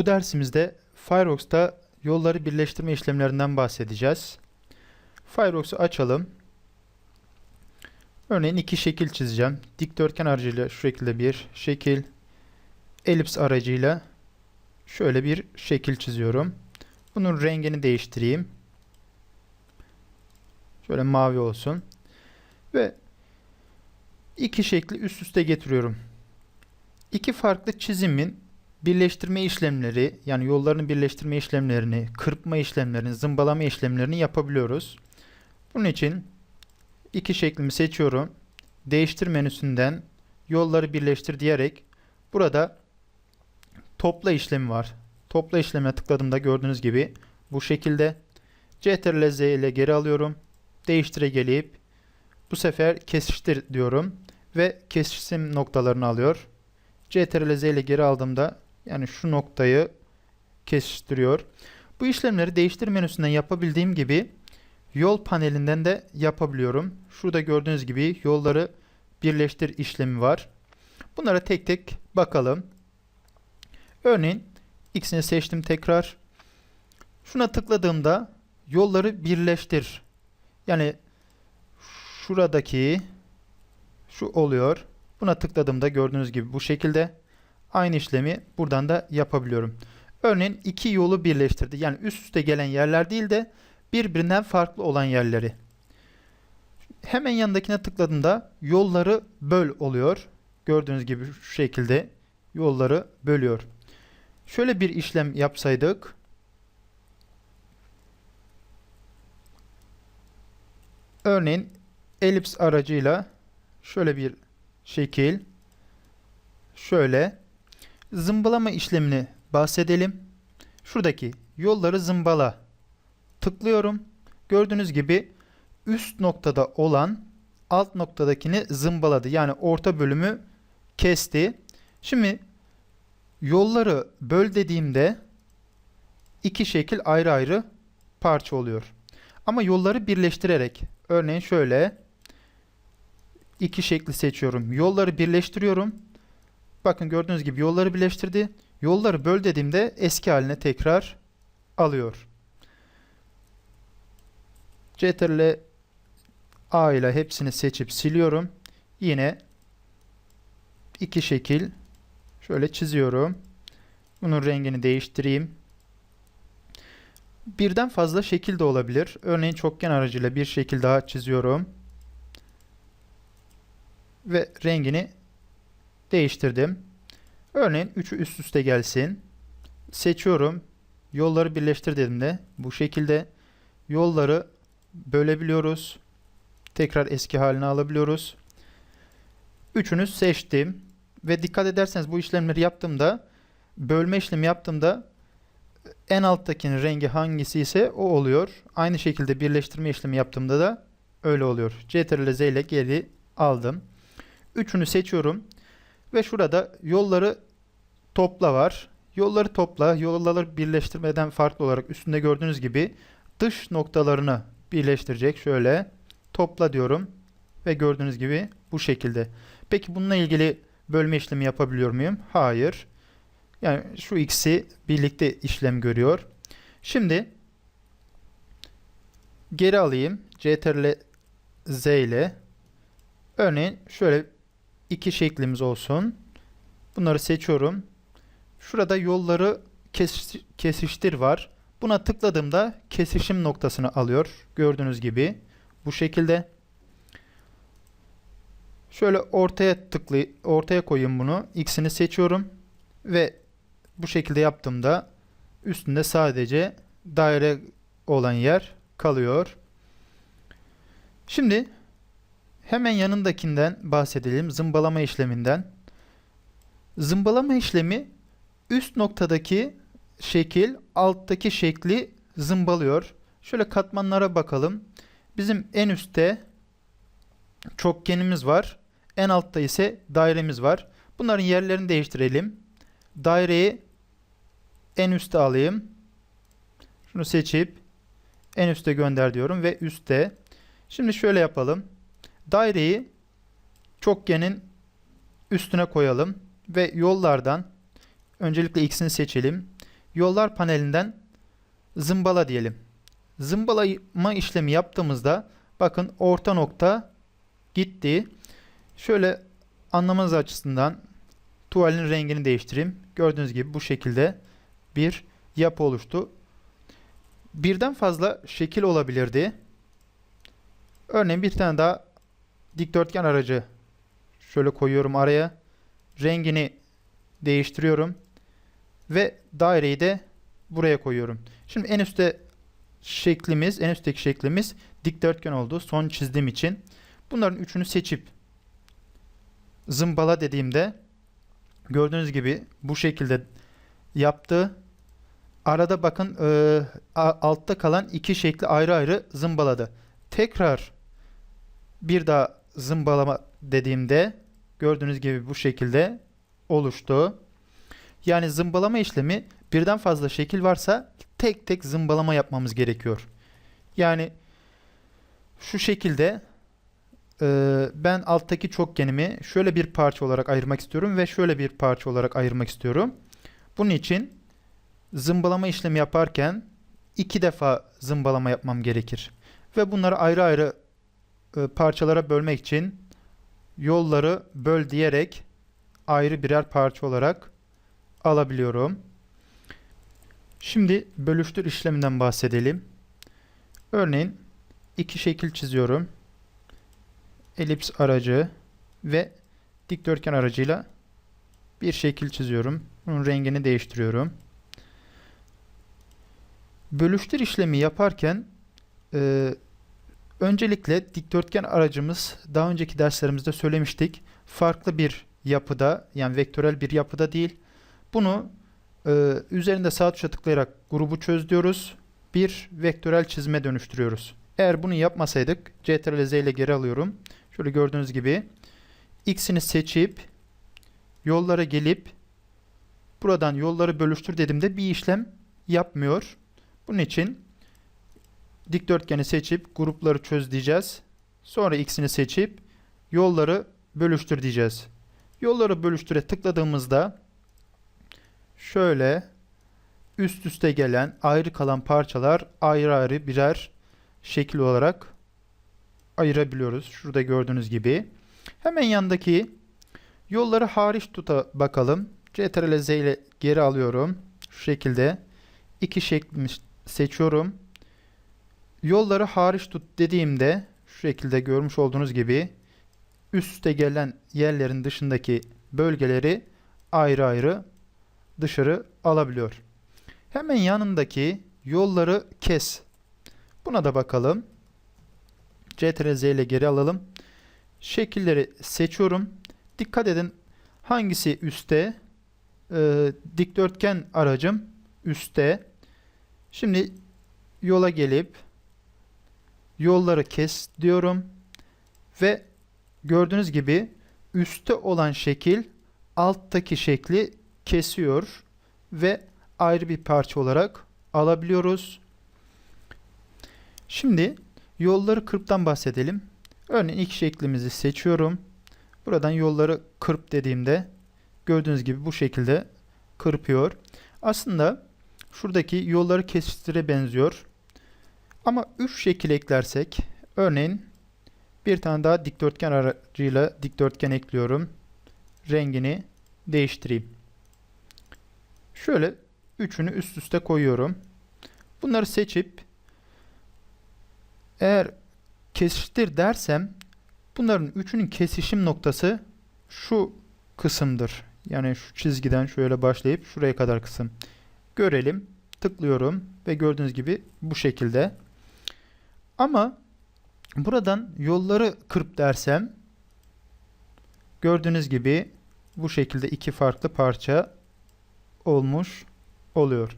Bu dersimizde Firefox'ta yolları birleştirme işlemlerinden bahsedeceğiz. Firefox'u açalım. Örneğin iki şekil çizeceğim. Dikdörtgen aracıyla şu şekilde bir şekil, elips aracıyla şöyle bir şekil çiziyorum. Bunun rengini değiştireyim. Şöyle mavi olsun. Ve iki şekli üst üste getiriyorum. İki farklı çizimin birleştirme işlemleri yani yollarını birleştirme işlemlerini, kırpma işlemlerini, zımbalama işlemlerini yapabiliyoruz. Bunun için iki şeklimi seçiyorum. Değiştir menüsünden yolları birleştir diyerek burada topla işlemi var. Topla işlemine tıkladığımda gördüğünüz gibi bu şekilde Ctrl Z ile geri alıyorum. Değiştire gelip bu sefer kesiştir diyorum ve kesişim noktalarını alıyor. Ctrl Z ile geri aldığımda yani şu noktayı kesiştiriyor. Bu işlemleri değiştir menüsünden yapabildiğim gibi yol panelinden de yapabiliyorum. Şurada gördüğünüz gibi yolları birleştir işlemi var. Bunlara tek tek bakalım. Örneğin X'ini seçtim tekrar. Şuna tıkladığımda yolları birleştir. Yani şuradaki şu oluyor. Buna tıkladığımda gördüğünüz gibi bu şekilde aynı işlemi buradan da yapabiliyorum. Örneğin iki yolu birleştirdi. Yani üst üste gelen yerler değil de birbirinden farklı olan yerleri. Hemen yanındakine tıkladığımda yolları böl oluyor. Gördüğünüz gibi şu şekilde yolları bölüyor. Şöyle bir işlem yapsaydık. Örneğin elips aracıyla şöyle bir şekil şöyle zımbalama işlemini bahsedelim. Şuradaki yolları zımbala tıklıyorum. Gördüğünüz gibi üst noktada olan alt noktadakini zımbaladı. Yani orta bölümü kesti. Şimdi yolları böl dediğimde iki şekil ayrı ayrı parça oluyor. Ama yolları birleştirerek örneğin şöyle iki şekli seçiyorum. Yolları birleştiriyorum. Bakın gördüğünüz gibi yolları birleştirdi. Yolları böl dediğimde eski haline tekrar alıyor. Ctrl A ile hepsini seçip siliyorum. Yine iki şekil şöyle çiziyorum. Bunun rengini değiştireyim. Birden fazla şekil de olabilir. Örneğin çokgen aracıyla bir şekil daha çiziyorum. Ve rengini değiştirdim. Örneğin üçü üst üste gelsin. Seçiyorum. Yolları birleştir dediğimde bu şekilde yolları bölebiliyoruz. Tekrar eski haline alabiliyoruz. Üçünü seçtim. Ve dikkat ederseniz bu işlemleri yaptığımda bölme işlemi yaptığımda en alttakinin rengi hangisi ise o oluyor. Aynı şekilde birleştirme işlemi yaptığımda da öyle oluyor. Ctrl Z ile geri aldım. Üçünü seçiyorum. Ve şurada yolları topla var. Yolları topla, yolları birleştirmeden farklı olarak üstünde gördüğünüz gibi dış noktalarını birleştirecek. Şöyle topla diyorum. Ve gördüğünüz gibi bu şekilde. Peki bununla ilgili bölme işlemi yapabiliyor muyum? Hayır. Yani şu ikisi birlikte işlem görüyor. Şimdi geri alayım. Ctrl Z ile örneğin şöyle iki şeklimiz olsun. Bunları seçiyorum. Şurada yolları kes kesiştir var. Buna tıkladığımda kesişim noktasını alıyor. Gördüğünüz gibi bu şekilde. Şöyle ortaya tıklı ortaya koyayım bunu. X'ini seçiyorum ve bu şekilde yaptığımda üstünde sadece daire olan yer kalıyor. Şimdi hemen yanındakinden bahsedelim. Zımbalama işleminden. Zımbalama işlemi üst noktadaki şekil alttaki şekli zımbalıyor. Şöyle katmanlara bakalım. Bizim en üstte çokgenimiz var. En altta ise dairemiz var. Bunların yerlerini değiştirelim. Daireyi en üste alayım. Şunu seçip en üste gönder diyorum ve üstte. Şimdi şöyle yapalım. Daireyi çokgenin üstüne koyalım ve yollardan öncelikle x'ini seçelim. yollar panelinden zımbala diyelim. Zımbalama işlemi yaptığımızda bakın orta nokta gitti. Şöyle anlamanız açısından tuvalin rengini değiştireyim. Gördüğünüz gibi bu şekilde bir yapı oluştu. Birden fazla şekil olabilirdi. Örneğin bir tane daha dikdörtgen aracı şöyle koyuyorum araya. Rengini değiştiriyorum. Ve daireyi de buraya koyuyorum. Şimdi en üstte şeklimiz, en üstteki şeklimiz dikdörtgen oldu. Son çizdiğim için. Bunların üçünü seçip zımbala dediğimde gördüğünüz gibi bu şekilde yaptı. Arada bakın e, altta kalan iki şekli ayrı ayrı zımbaladı. Tekrar bir daha zımbalama dediğimde gördüğünüz gibi bu şekilde oluştu. Yani zımbalama işlemi birden fazla şekil varsa tek tek zımbalama yapmamız gerekiyor. Yani şu şekilde e, ben alttaki çokgenimi şöyle bir parça olarak ayırmak istiyorum ve şöyle bir parça olarak ayırmak istiyorum. Bunun için zımbalama işlemi yaparken iki defa zımbalama yapmam gerekir. Ve bunları ayrı ayrı parçalara bölmek için yolları böl diyerek ayrı birer parça olarak alabiliyorum. Şimdi bölüştür işleminden bahsedelim. Örneğin iki şekil çiziyorum. Elips aracı ve dikdörtgen aracıyla bir şekil çiziyorum. Bunun rengini değiştiriyorum. Bölüştür işlemi yaparken e, öncelikle dikdörtgen aracımız daha önceki derslerimizde söylemiştik. Farklı bir yapıda yani vektörel bir yapıda değil. Bunu e, üzerinde sağ tuşa tıklayarak grubu çöz diyoruz. Bir vektörel çizime dönüştürüyoruz. Eğer bunu yapmasaydık Ctrl Z ile geri alıyorum. Şöyle gördüğünüz gibi X'ini seçip yollara gelip buradan yolları bölüştür dediğimde bir işlem yapmıyor. Bunun için dikdörtgeni seçip grupları çöz diyeceğiz. Sonra X'ini seçip yolları bölüştür diyeceğiz. Yolları bölüştüre tıkladığımızda şöyle üst üste gelen ayrı kalan parçalar ayrı ayrı birer şekil olarak ayırabiliyoruz. Şurada gördüğünüz gibi. Hemen yandaki yolları hariç tuta bakalım. Ctrl Z ile geri alıyorum. Şu şekilde iki şeklimi seçiyorum. Yolları hariç tut dediğimde şu şekilde görmüş olduğunuz gibi üst üste gelen yerlerin dışındaki bölgeleri ayrı ayrı dışarı alabiliyor. Hemen yanındaki yolları kes. Buna da bakalım. Ctrl Z ile geri alalım. Şekilleri seçiyorum. Dikkat edin hangisi üstte? Ee, dikdörtgen aracım üstte. Şimdi yola gelip yolları kes diyorum ve gördüğünüz gibi üstte olan şekil alttaki şekli kesiyor ve ayrı bir parça olarak alabiliyoruz. Şimdi yolları kırptan bahsedelim. Örneğin ilk şeklimizi seçiyorum. Buradan yolları kırp dediğimde gördüğünüz gibi bu şekilde kırpıyor. Aslında şuradaki yolları kesiştire benziyor. Ama 3 şekil eklersek örneğin bir tane daha dikdörtgen aracıyla dikdörtgen ekliyorum. Rengini değiştireyim. Şöyle üçünü üst üste koyuyorum. Bunları seçip eğer kesiştir dersem bunların üçünün kesişim noktası şu kısımdır. Yani şu çizgiden şöyle başlayıp şuraya kadar kısım. Görelim. Tıklıyorum ve gördüğünüz gibi bu şekilde. Ama buradan yolları kırp dersem gördüğünüz gibi bu şekilde iki farklı parça olmuş oluyor.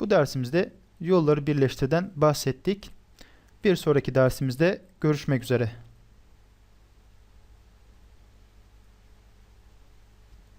Bu dersimizde yolları birleştirden bahsettik. Bir sonraki dersimizde görüşmek üzere.